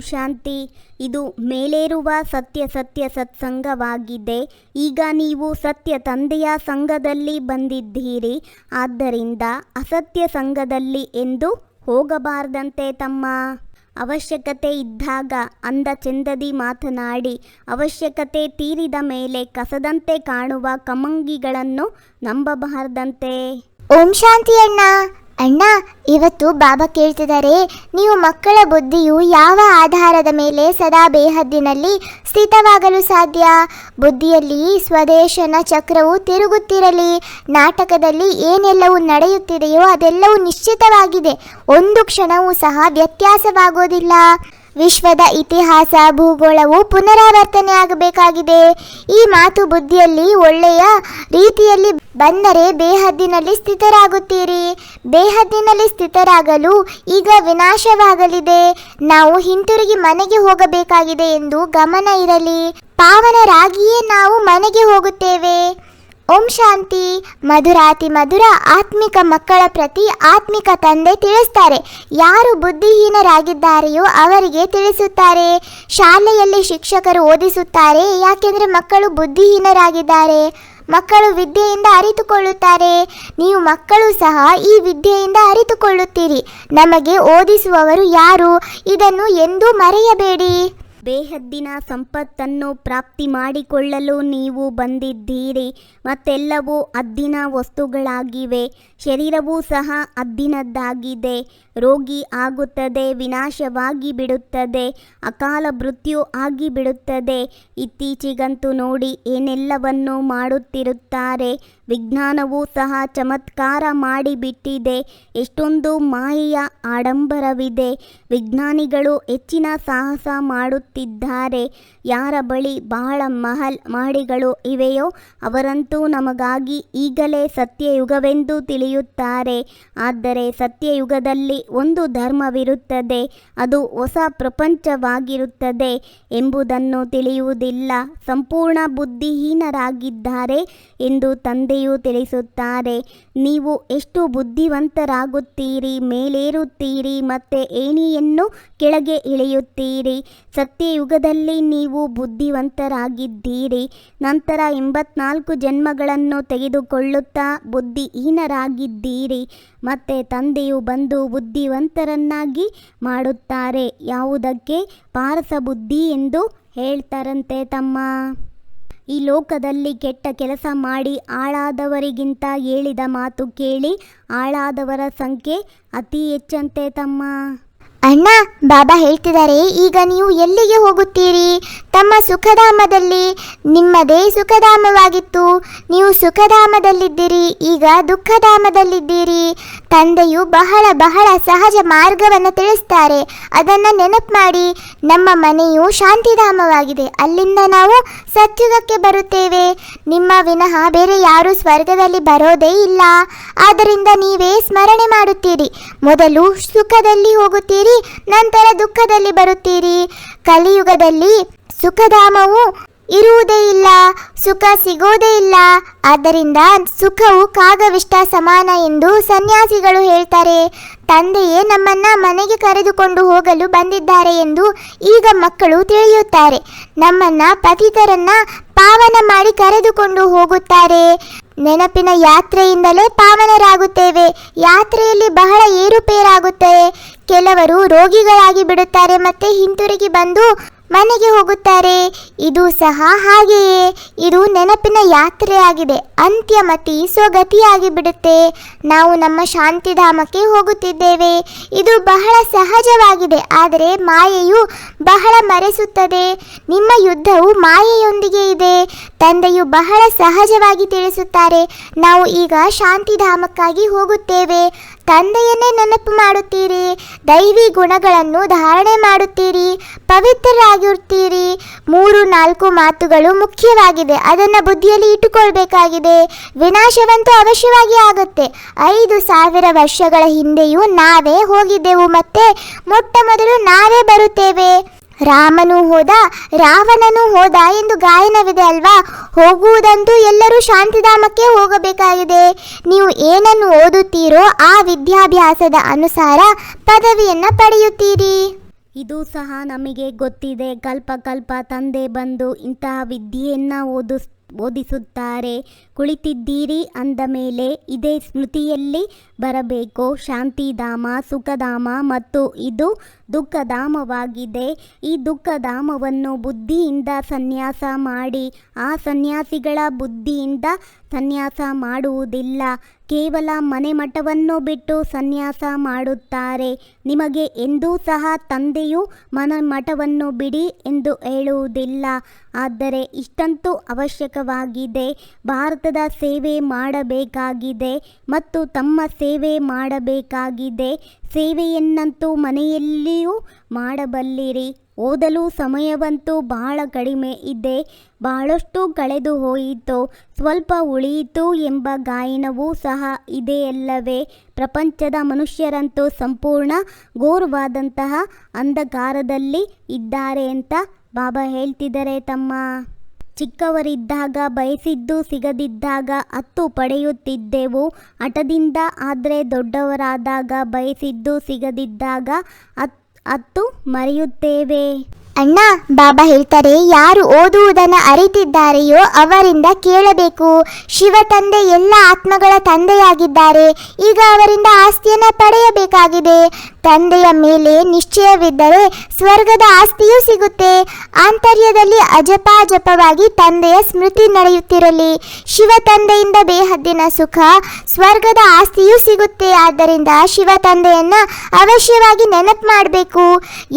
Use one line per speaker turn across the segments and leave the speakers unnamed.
ಶಾಂತಿ. ಇದು ಮೇಲೇರುವ ಸತ್ಯ ಸತ್ಯ ಸತ್ಸಂಗವಾಗಿದೆ. ಈಗ ನೀವು ಸತ್ಯ ತಂದೆಯ ಸಂಘದಲ್ಲಿ ಬಂದಿದ್ದೀರಿ. ಆದ್ದರಿಂದ ಅಸತ್ಯ ಸಂಘದಲ್ಲಿ ಎಂದು ಹೋಗಬಾರದಂತೆ ತಮ್ಮ ಅವಶ್ಯಕತೆ ಇದ್ದಾಗ ಅಂದ ಚೆಂದದಿ ಮಾತನಾಡಿ, ಅವಶ್ಯಕತೆ ತೀರಿದ ಮೇಲೆ ಕಸದಂತೆ ಕಾಣುವ ಕಮಂಗಿಗಳನ್ನು ನಂಬಬಾರದಂತೆ.
ಓಂ ಶಾಂತಿ ಅಣ್ಣ ಅಣ್ಣ, ಇವತ್ತು ಬಾಬಾ ಕೇಳ್ತಿದ್ದಾರೆ ನೀವು ಮಕ್ಕಳ ಬುದ್ಧಿಯು ಯಾವ ಆಧಾರದ ಮೇಲೆ ಸದಾ ಬೇಹದ್ದಿನಲ್ಲಿ ಸ್ಥಿತವಾಗಲು ಸಾಧ್ಯ? ಬುದ್ಧಿಯಲ್ಲಿ ಸ್ವದೇಶನ ಚಕ್ರವು ತಿರುಗುತ್ತಿರಲಿ, ನಾಟಕದಲ್ಲಿ ಏನೆಲ್ಲವೂ ನಡೆಯುತ್ತಿದೆಯೋ ಅದೆಲ್ಲವೂ ನಿಶ್ಚಿತವಾಗಿದೆ, ಒಂದು ಕ್ಷಣವೂ ಸಹ ವ್ಯತ್ಯಾಸವಾಗೋದಿಲ್ಲ. ವಿಶ್ವದ ಇತಿಹಾಸ, ಭೂಗೋಳವು ಪುನರಾವರ್ತನೆ ಆಗಬೇಕಾಗಿದೆ. ಈ ಮಾತು ಬುದ್ಧಿಯಲ್ಲಿ, ಒಳ್ಳೆಯ ರೀತಿಯಲ್ಲಿ ಬಂದರೆ ಬೇಹದ್ದಿನಲ್ಲಿ ಸ್ಥಿತರಾಗುತ್ತೀರಿ. ಬೇಹದ್ದಿನಲ್ಲಿ ಸ್ಥಿತರಾಗಲು ಈಗ ವಿನಾಶವಾಗಲಿದೆ. ನಾವು ಹಿಂತಿರುಗಿ ಮನೆಗೆ ಹೋಗಬೇಕಾಗಿದೆ ಎಂದು ಗಮನ ಇರಲಿ. ಪಾವನರಾಗಿಯೇ ನಾವು ಮನೆಗೆ ಹೋಗುತ್ತೇವೆ. ಓಂ ಶಾಂತಿ. ಮಧುರಾತಿ ಮಧುರ, ಆತ್ಮಿಕ ಮಕ್ಕಳ ಪ್ರತಿ ಆತ್ಮಿಕ ತಂದೆ ತಿಳಿಸ್ತಾರೆ. ಯಾರು ಬುದ್ಧಿಹೀನರಾಗಿದ್ದಾರೆಯೋ ಅವರಿಗೆ ತಿಳಿಸುತ್ತಾರೆ. ಶಾಲೆಯಲ್ಲಿ ಶಿಕ್ಷಕರು ಓದಿಸುತ್ತಾರೆ, ಯಾಕೆಂದರೆ ಮಕ್ಕಳು ಬುದ್ಧಿಹೀನರಾಗಿದ್ದಾರೆ. ಮಕ್ಕಳು ವಿದ್ಯೆಯಿಂದ ಅರಿತುಕೊಳ್ಳುತ್ತಾರೆ. ನೀವು ಮಕ್ಕಳು ಸಹ ಈ ವಿದ್ಯೆಯಿಂದ ಅರಿತುಕೊಳ್ಳುತ್ತೀರಿ. ನಮಗೆ ಓದಿಸುವವರು ಯಾರು? ಇದನ್ನು ಎಂದೂ ಮರೆಯಬೇಡಿ.
ಬೇಹದ್ದಿನ ಸಂಪತ್ತನ್ನು ಪ್ರಾಪ್ತಿ ಮಾಡಿಕೊಳ್ಳಲು ನೀವು ಬಂದಿದ್ದೀರಿ. ಮತ್ತೆಲ್ಲವೂ ಅದ್ದಿನ ವಸ್ತುಗಳಾಗಿವೆ. ಶರೀರವೂ ಸಹ ಅದ್ದಿನದ್ದಾಗಿದೆ. ರೋಗಿ ಆಗುತ್ತದೆ, ವಿನಾಶವಾಗಿ ಬಿಡುತ್ತದೆ, ಅಕಾಲ ಮೃತ್ಯು ಆಗಿ ಬಿಡುತ್ತದೆ ಇತ್ತೀಚೆಗಂತೂ ನೋಡಿ ಏನೆಲ್ಲವನ್ನು ಮಾಡುತ್ತಿರುತ್ತಾರೆ. ವಿಜ್ಞಾನವೂ ಸಹ ಚಮತ್ಕಾರ ಮಾಡಿಬಿಟ್ಟಿದೆ. ಎಷ್ಟೊಂದು ಮಾಯೆಯ ಆಡಂಬರವಿದೆ. ವಿಜ್ಞಾನಿಗಳು ಹೆಚ್ಚಿನ ಸಾಹಸ ಮಾಡುತ್ತಿದ್ದಾರೆ. ಯಾರ ಬಳಿ ಬಹಳ ಮಹಲ್ ಮಾಡಿಗಳು ಇವೆಯೋ ಅವರಂತೂ ನಮಗಾಗಿ ಈಗಲೇ ಸತ್ಯಯುಗವೆಂದು ತಿಳಿಯುತ್ತಾರೆ. ಆದರೆ ಸತ್ಯಯುಗದಲ್ಲಿ ಒಂದು ಧರ್ಮವಿರುತ್ತದೆ. ಅದು ಹೊಸ ಪ್ರಪಂಚವಾಗಿರುತ್ತದೆ ಎಂಬುದನ್ನು ತಿಳಿಯುವುದಿಲ್ಲ. ಸಂಪೂರ್ಣ ಬುದ್ಧಿಹೀನರಾಗಿದ್ದಾರೆ ಎಂದು ತಂದೆಯು ತಿಳಿಸುತ್ತಾರೆ. ನೀವು ಎಷ್ಟು ಬುದ್ಧಿವಂತರಾಗುತ್ತೀರಿ, ಮೇಲೇರುತ್ತೀರಿ, ಮತ್ತೆ ಏಣಿಯನ್ನು ಕೆಳಗೆ ಇಳಿಯುತ್ತೀರಿ. ಸತ್ಯಯುಗದಲ್ಲಿ ನೀವು ಬುದ್ಧಿವಂತರಾಗಿದ್ದೀರಿ. ನಂತರ ಎಂಬತ್ನಾಲ್ಕು ಜನ್ಮಗಳನ್ನು ತೆಗೆದುಕೊಳ್ಳುತ್ತಾ ಬುದ್ಧಿಹೀನರಾಗಿದ್ದೀರಿ. ಮತ್ತೆ ತಂದೆಯು ಬಂದು ಬುದ್ಧಿವಂತರನ್ನಾಗಿ ಮಾಡುತ್ತಾರೆ. ಯಾವುದಕ್ಕೆ? ಪಾರಸ ಬುದ್ಧಿ ಎಂದು ಹೇಳ್ತಾರಂತೆ ತಮ್ಮ ಈ ಲೋಕದಲ್ಲಿ ಕೆಟ್ಟ ಕೆಲಸ ಮಾಡಿ ಆಳಾದವರಿಗಿಂತ ಹೇಳಿದ ಮಾತು ಕೇಳಿ ಆಳಾದವರ ಸಂಖ್ಯೆ ಅತಿ ಹೆಚ್ಚಂತೆ ತಮ್ಮ.
ಅಣ್ಣ, ಬಾಬಾ ಹೇಳ್ತಿದ್ದಾರೆ ಈಗ ನೀವು ಎಲ್ಲಿಗೆ ಹೋಗುತ್ತೀರಿ? ತಮ್ಮ ಸುಖಧಾಮದಲ್ಲಿ, ನಿಮ್ಮದೇ ಸುಖಧಾಮವಾಗಿತ್ತು. ನೀವು ಸುಖಧಾಮದಲ್ಲಿದ್ದೀರಿ, ಈಗ ದುಃಖಧಾಮದಲ್ಲಿದ್ದೀರಿ. ತಂದೆಯು ಬಹಳ ಬಹಳ ಸಹಜ ಮಾರ್ಗವನ್ನು ತಿಳಿಸ್ತಾರೆ. ಅದನ್ನು ನೆನಪು ಮಾಡಿ, ನಮ್ಮ ಮನೆಯು ಶಾಂತಿಧಾಮವಾಗಿದೆ. ಅಲ್ಲಿಂದ ನಾವು ಸತ್ಯುಗಕ್ಕೆ ಬರುತ್ತೇವೆ. ನಿಮ್ಮ ವಿನಃ ಬೇರೆ ಯಾರೂ ಸ್ವರ್ಗದಲ್ಲಿ ಬರೋದೇ ಇಲ್ಲ. ಆದ್ದರಿಂದ ನೀವೇ ಸ್ಮರಣೆ ಮಾಡುತ್ತೀರಿ. ಮೊದಲು ಸುಖದಲ್ಲಿ ಹೋಗುತ್ತೀರಿ, ನಂತರ ದುಃಖದಲ್ಲಿ ಬರುತ್ತೀರಿ. ಕಲಿಯುಗದಲ್ಲಿ ಸುಖಧಾಮವು ಇರುವುದೇ ಇಲ್ಲ, ಸುಖ ಸಿಗೋದೇ ಇಲ್ಲ. ಆದ್ದರಿಂದ ಸುಖವು ಕಾಗವಿಷ್ಟ ಸಮಾನ ಎಂದು ಸನ್ಯಾಸಿಗಳು ಹೇಳ್ತಾರೆ. ತಂದೆಯೇ ನಮ್ಮನ್ನ ಮನೆಗೆ ಕರೆದುಕೊಂಡು ಹೋಗಲು ಬಂದಿದ್ದಾರೆ ಎಂದು ಈಗ ಮಕ್ಕಳು ತಿಳಿಯುತ್ತಾರೆ. ನಮ್ಮನ್ನ ಪತಿತರನ್ನ ಪಾವನ ಮಾಡಿ ಕರೆದುಕೊಂಡು ಹೋಗುತ್ತಾರೆ. ನೆನಪಿನ ಯಾತ್ರೆಯಿಂದಲೇ ಪಾವನರಾಗುತ್ತೇವೆ. ಯಾತ್ರೆಯಲ್ಲಿ ಬಹಳ ಏರುಪೇರಾಗುತ್ತದೆ. ಕೆಲವರು ರೋಗಿಗಳಾಗಿ ಬಿಡುತ್ತಾರೆ ಮತ್ತೆ ಹಿಂತಿರುಗಿ ಬಂದು ಮನೆಗೆ ಹೋಗುತ್ತಾರೆ. ಇದು ಸಹ ಹಾಗೆಯೇ. ಇದು ನೆನಪಿನ ಯಾತ್ರೆಯಾಗಿದೆ. ಅಂತ್ಯ ಮತಿ ಸ್ವಗತಿಯಾಗಿ ಬಿಡುತ್ತೆ. ನಾವು ನಮ್ಮ ಶಾಂತಿಧಾಮಕ್ಕೆ ಹೋಗುತ್ತಿದ್ದೇವೆ. ಇದು ಬಹಳ ಸಹಜವಾಗಿದೆ. ಆದರೆ ಮಾಯೆಯು ಬಹಳ ಮರೆಸುತ್ತದೆ. ನಿಮ್ಮ ಯುದ್ಧವು ಮಾಯೆಯೊಂದಿಗೆ ಇದೆ. ತಂದೆಯು ಬಹಳ ಸಹಜವಾಗಿ ತಿಳಿಸುತ್ತಾರೆ, ನಾವು ಈಗ ಶಾಂತಿಧಾಮಕ್ಕಾಗಿ ಹೋಗುತ್ತೇವೆ. ತಂದೆಯನ್ನೇ ನೆನಪು ಮಾಡುತ್ತೀರಿ, ದೈವಿ ಗುಣಗಳನ್ನು ಧಾರಣೆ ಮಾಡುತ್ತೀರಿ, ಪವಿತ್ರರಾಗಿರುತ್ತೀರಿ. ಮೂರು, ನಾಲ್ಕು ಮಾತುಗಳು ಮುಖ್ಯವಾಗಿದೆ, ಅದನ್ನು ಬುದ್ಧಿಯಲ್ಲಿ ಇಟ್ಟುಕೊಳ್ಬೇಕಾಗಿದೆ. ವಿನಾಶವಂತೂ ಅವಶ್ಯವಾಗಿ ಆಗುತ್ತೆ. ಐದು ಸಾವಿರ ವರ್ಷಗಳ ಹಿಂದೆಯೂ ನಾವೇ ಹೋಗಿದ್ದೆವು, ಮತ್ತೆ ಮೊಟ್ಟ ಮೊದಲು ನಾವೇ ಬರುತ್ತೇವೆ. ರಾಮನು ಹೋದ, ರಾವಣನು ಹೋದ ಎಂದು ಗಾಯನವಿದೆ ಅಲ್ವಾ? ಹೋಗುವುದಂತೂ ಎಲ್ಲರೂ ಶಾಂತಿಧಾಮಕ್ಕೆ ಹೋಗಬೇಕಾಗಿದೆ. ನೀವು ಏನನ್ನು ಓದುತ್ತೀರೋ ಆ ವಿದ್ಯಾಭ್ಯಾಸದ ಅನುಸಾರ ಪದವಿಯನ್ನು ಪಡೆಯುತ್ತೀರಿ.
ಇದು ಸಹ ನಮಗೆ ಗೊತ್ತಿದೆ. ಕಲ್ಪ ಕಲ್ಪ ತಂದೆ ಬಂದು ಇಂತಹ ವಿದ್ಯೆಯನ್ನು ಓದಿಸ್ ಓದಿಸುತ್ತಾರೆ ಕುಳಿತಿದ್ದೀರಿ ಅಂದ ಮೇಲೆ ಇದೇ ಸ್ಮೃತಿಯಲ್ಲಿ ಬರಬೇಕು. ಶಾಂತಿಧಾಮ, ಸುಖಧಾಮ ಮತ್ತು ಇದು ದುಃಖಧಾಮವಾಗಿದೆ. ಈ ದುಃಖಧಾಮವನ್ನು ಬುದ್ಧಿಯಿಂದ ಸನ್ಯಾಸ ಮಾಡಿ, ಆ ಸನ್ಯಾಸಿಗಳ ಬುದ್ಧಿಯಿಂದ ಸನ್ಯಾಸ ಮಾಡುವುದಿಲ್ಲ. ಕೇವಲ ಮನೆ ಮಠವನ್ನು ಬಿಟ್ಟು ಸನ್ಯಾಸ ಮಾಡುತ್ತಾರೆ. ನಿಮಗೆ ಎಂದೂ ಸಹ ತಂದೆಯು ಮನೆ ಮಠವನ್ನು ಬಿಡಿ ಎಂದು ಹೇಳುವುದಿಲ್ಲ. ಆದರೆ ಇಷ್ಟಂತೂ ಅವಶ್ಯಕವಾಗಿದೆ. ಭಾರತದ ಸೇವೆ ಮಾಡಬೇಕಾಗಿದೆ ಮತ್ತು ತಮ್ಮ ಸೇವೆ ಮಾಡಬೇಕಾಗಿದೆ. ಸೇವೆಯನ್ನಂತೂ ಮನೆಯಲ್ಲಿಯೂ ಮಾಡಬಲ್ಲಿರಿ. ಓದಲು ಸಮಯವಂತೂ ಬಹಳ ಕಡಿಮೆ ಇದೆ. ಬಹಳಷ್ಟು ಕಳೆದು ಹೋಯಿತು. ಸ್ವಲ್ಪ ಉಳಿಯಿತು ಎಂಬ ಗಾಯನವೂ ಸಹ ಇದೆಯಲ್ಲವೇ ಪ್ರಪಂಚದ ಮನುಷ್ಯರಂತೂ ಸಂಪೂರ್ಣ ಘೋರವಾದಂತಹ ಅಂಧಕಾರದಲ್ಲಿ ಇದ್ದಾರೆ ಅಂತ ಬಾಬಾ ಹೇಳ್ತಿದ್ದಾರೆ ತಮ್ಮ ಚಿಕ್ಕವರಿದ್ದಾಗ, ಬಯಸಿದ್ದು ಸಿಗದಿದ್ದಾಗ ಹತ್ತು ಪಡೆಯುತ್ತಿದ್ದೆವು. ಹಠದಿಂದ ಆದರೆ ದೊಡ್ಡವರಾದಾಗ, ಬಯಸಿದ್ದು ಸಿಗದಿದ್ದಾಗ ಅತ್ ಹತ್ತು ಮರೆಯುತ್ತೇವೆ.
ಅಣ್ಣ, ಬಾಬಾ ಹೇಳ್ತಾರೆ, ಯಾರು ಓದುವುದನ್ನು ಅರಿತಿದ್ದಾರೆಯೋ ಅವರಿಂದ ಕೇಳಬೇಕು. ಶಿವ ತಂದೆ ಎಲ್ಲ ಆತ್ಮಗಳ ತಂದೆಯಾಗಿದ್ದಾರೆ. ಈಗ ಅವರಿಂದ ಆಸ್ತಿಯನ್ನು ಪಡೆಯಬೇಕಾಗಿದೆ. ತಂದೆಯ ಮೇಲೆ ನಿಶ್ಚಯವಿದ್ದರೆ ಸ್ವರ್ಗದ ಆಸ್ತಿಯೂ ಸಿಗುತ್ತೆ. ಆಂತರ್ಯದಲ್ಲಿ ಅಜಪಾಜಪವಾಗಿ ತಂದೆಯ ಸ್ಮೃತಿ ನಡೆಯುತ್ತಿರಲಿ. ಶಿವ ತಂದೆಯಿಂದ ಬೇಹದ್ದಿನ ಸುಖ ಸ್ವರ್ಗದ ಆಸ್ತಿಯೂ ಸಿಗುತ್ತೆ. ಆದ್ದರಿಂದ ಶಿವ ತಂದೆಯನ್ನ ಅವಶ್ಯವಾಗಿ ನೆನಪು ಮಾಡಬೇಕು.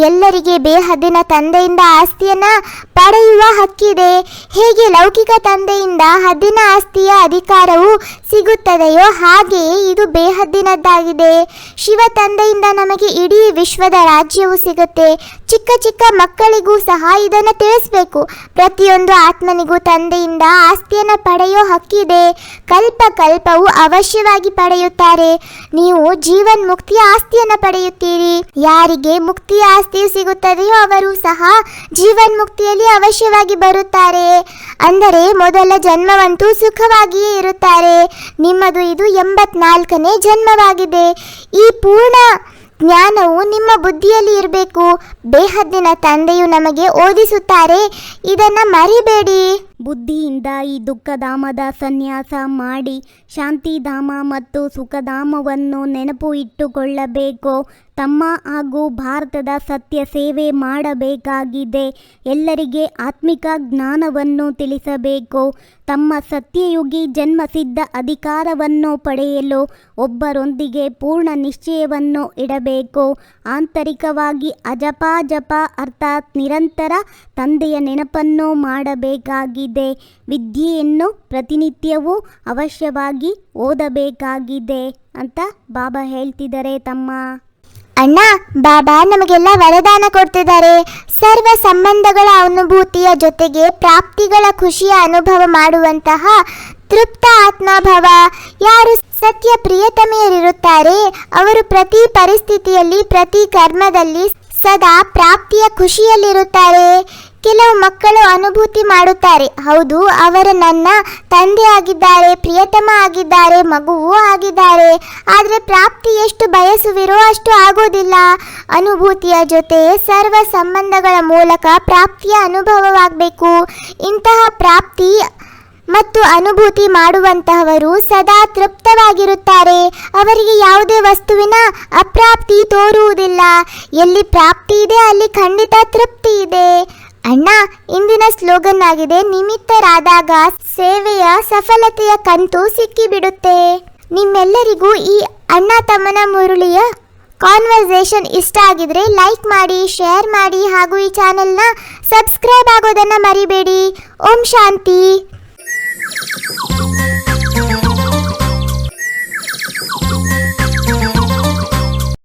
ಎಲ್ಲರಿಗೆ ಬೇಹದ್ದಿನ ತಂದೆಯಿಂದ ಆಸ್ತಿಯನ್ನ ಪಡೆಯುವ ಹಕ್ಕಿದೆ. ಹೇಗೆ ಲೌಕಿಕ ತಂದೆಯಿಂದ ಹದ್ದಿನ ಆಸ್ತಿಯ ಅಧಿಕಾರವು ಸಿಗುತ್ತದೆಯೋ ಹಾಗೆಯೇ ಇದು ಬೇಹದ್ದಿನದ್ದಾಗಿದೆ. ಶಿವ ತಂದೆಯಿಂದ ನಮಗೆ ಇಡೀ ವಿಶ್ವದ ರಾಜ್ಯವು ಸಿಗುತ್ತೆ. ಚಿಕ್ಕ ಚಿಕ್ಕ ಮಕ್ಕಳಿಗೂ ಸಹ ಇದನ್ನು ತಿಳಿಸ್ಬೇಕು. ಪ್ರತಿಯೊಂದು ಆತ್ಮನಿಗೂ ತಂದೆಯಿಂದ ಆಸ್ತಿಯನ್ನು ಪಡೆಯೋ ಹಕ್ಕಿದೆ. ಕಲ್ಪ ಕಲ್ಪವು ಅವಶ್ಯವಾಗಿ ಪಡೆಯುತ್ತಾರೆ. ನೀವು ಜೀವನ್ ಮುಕ್ತಿಯ ಆಸ್ತಿಯನ್ನು ಪಡೆಯುತ್ತೀರಿ. ಯಾರಿಗೆ ಮುಕ್ತಿಯ ಆಸ್ತಿಯು ಸಿಗುತ್ತದೆಯೋ ಅವರು ಸಹ ಜೀವನ್ ಮುಕ್ತಿಯಲ್ಲಿ ಅವಶ್ಯವಾಗಿ ಬರುತ್ತಾರೆ. ಅಂದರೆ ಮೊದಲ ಜನ್ಮವಂತೂ ಸುಖವಾಗಿಯೇ ಇರುತ್ತಾರೆ. ನಿಮ್ಮದು ಇದು ಎಂಬತ್ನಾಲ್ಕನೇ ಜನ್ಮವಾಗಿದೆ. ಈ ಪೂರ್ಣ ಜ್ಞಾನವು ನಿಮ್ಮ ಬುದ್ಧಿಯಲ್ಲಿ ಇರಬೇಕು. ಬೇಹದ್ದಿನ ತಂದೆಯು ನಮಗೆ ಓದಿಸುತ್ತಾರೆ. ಇದನ್ನು ಮರಿಬೇಡಿ.
ಬುದ್ಧಿಯಿಂದ ಈ ದುಃಖಧಾಮದ ಸನ್ಯಾಸ ಮಾಡಿ ಶಾಂತಿಧಾಮ ಮತ್ತು ಸುಖಧಾಮವನ್ನು ನೆನಪು ಇಟ್ಟುಕೊಳ್ಳಬೇಕು. ತಮ್ಮ ಹಾಗೂ ಭಾರತದ ಸತ್ಯ ಸೇವೆ ಮಾಡಬೇಕಾಗಿದೆ. ಎಲ್ಲರಿಗೆ ಆತ್ಮಿಕ ಜ್ಞಾನವನ್ನು ತಿಳಿಸಬೇಕು. ತಮ್ಮ ಸತ್ಯಯುಗಿ ಜನ್ಮಸಿದ್ಧ ಅಧಿಕಾರವನ್ನು ಪಡೆಯಲು ಒಬ್ಬರೊಂದಿಗೆ ಪೂರ್ಣ ನಿಶ್ಚಯವನ್ನು ಇಡಬೇಕು. ಆಂತರಿಕವಾಗಿ ಅಜಪಾಜಪ ಅರ್ಥಾತ್ ನಿರಂತರ ತಂದೆಯ ನೆನಪನ್ನು ಮಾಡಬೇಕಾಗಿದೆ. ವಿದ್ಯೆಯನ್ನು ಪ್ರತಿನಿತ್ಯವೂ ಅವಶ್ಯವಾಗಿ ಓದಬೇಕಾಗಿದೆ ಅಂತ ಬಾಬಾ ಹೇಳ್ತಿದ್ದಾರೆ ತಮ್ಮ.
ಅಣ್ಣ, ಬಾಬಾ ನಮಗೆಲ್ಲ ವರದಾನ ಕೊಡ್ತಿದ್ದಾರೆ. ಸರ್ವ ಸಂಬಂಧಗಳ ಅನುಭೂತಿಯ ಜೊತೆಗೆ ಪ್ರಾಪ್ತಿಗಳ ಖುಷಿಯ ಅನುಭವ ಮಾಡುವಂತಹ ತೃಪ್ತ ಆತ್ಮಭಾವ. ಯಾರು ಸತ್ಯ ಪ್ರಿಯತಮೆಯರಿರುತ್ತಾರೆ, ಅವರು ಪ್ರತಿ ಪರಿಸ್ಥಿತಿಯಲ್ಲಿ, ಪ್ರತಿ ಕರ್ಮದಲ್ಲಿ ಸದಾ ಪ್ರಾಪ್ತಿಯ ಖುಷಿಯಲ್ಲಿರುತ್ತಾರೆ. ಕೆಲವು ಮಕ್ಕಳು ಅನುಭೂತಿ ಮಾಡುತ್ತಾರೆ. ಹೌದು, ಅವರ ನನ್ನ ತಂದೆ ಆಗಿದ್ದಾರೆ, ಪ್ರಿಯತಮ ಆಗಿದ್ದಾರೆ, ಮಗುವೂ ಆಗಿದ್ದಾರೆ. ಆದರೆ ಪ್ರಾಪ್ತಿ ಎಷ್ಟು ಬಯಸುವಿರೋ ಅಷ್ಟು ಆಗೋದಿಲ್ಲ. ಅನುಭೂತಿಯ ಜೊತೆ ಸರ್ವ ಸಂಬಂಧಗಳ ಮೂಲಕ ಪ್ರಾಪ್ತಿಯ ಅನುಭವವಾಗಬೇಕು. ಇಂತಹ ಪ್ರಾಪ್ತಿ ಮತ್ತು ಅನುಭೂತಿ ಮಾಡುವಂತಹವರು ಸದಾ ತೃಪ್ತವಾಗಿರುತ್ತಾರೆ. ಅವರಿಗೆ ಯಾವುದೇ ವಸ್ತುವಿನ ಅಪ್ರಾಪ್ತಿ ತೋರುವುದಿಲ್ಲ. ಎಲ್ಲಿ ಪ್ರಾಪ್ತಿ ಇದೆ, ಅಲ್ಲಿ ಖಂಡಿತ ತೃಪ್ತಿ ಇದೆ. ಅಣ್ಣ, ಇಂದಿನ ಸ್ಲೋಗನ್ ಆಗಿದೆ ನಿಮಿತ್ತರಾದಾಗ ಸೇವೆಯ ಸಫಲತೆಯ ಕಂತು ಸಿಕ್ಕಿಬಿಡುತ್ತೆ. ನಿಮ್ಮೆಲ್ಲರಿಗೂ ಈ ಅಣ್ಣ ತಮ್ಮನ ಮುರುಳಿಯ ಕಾನ್ವರ್ಸೇಷನ್ ಇಷ್ಟ ಆಗಿದ್ರೆ ಲೈಕ್ ಮಾಡಿ ಶೇರ್ ಮಾಡಿ ಹಾಗೂ ಈ ಚಾನೆಲ್ನ ಸಬ್ಸ್ಕ್ರೈಬ್ ಆಗೋದನ್ನು ಮರಿಬೇಡಿ. ಓಂ ಶಾಂತಿ.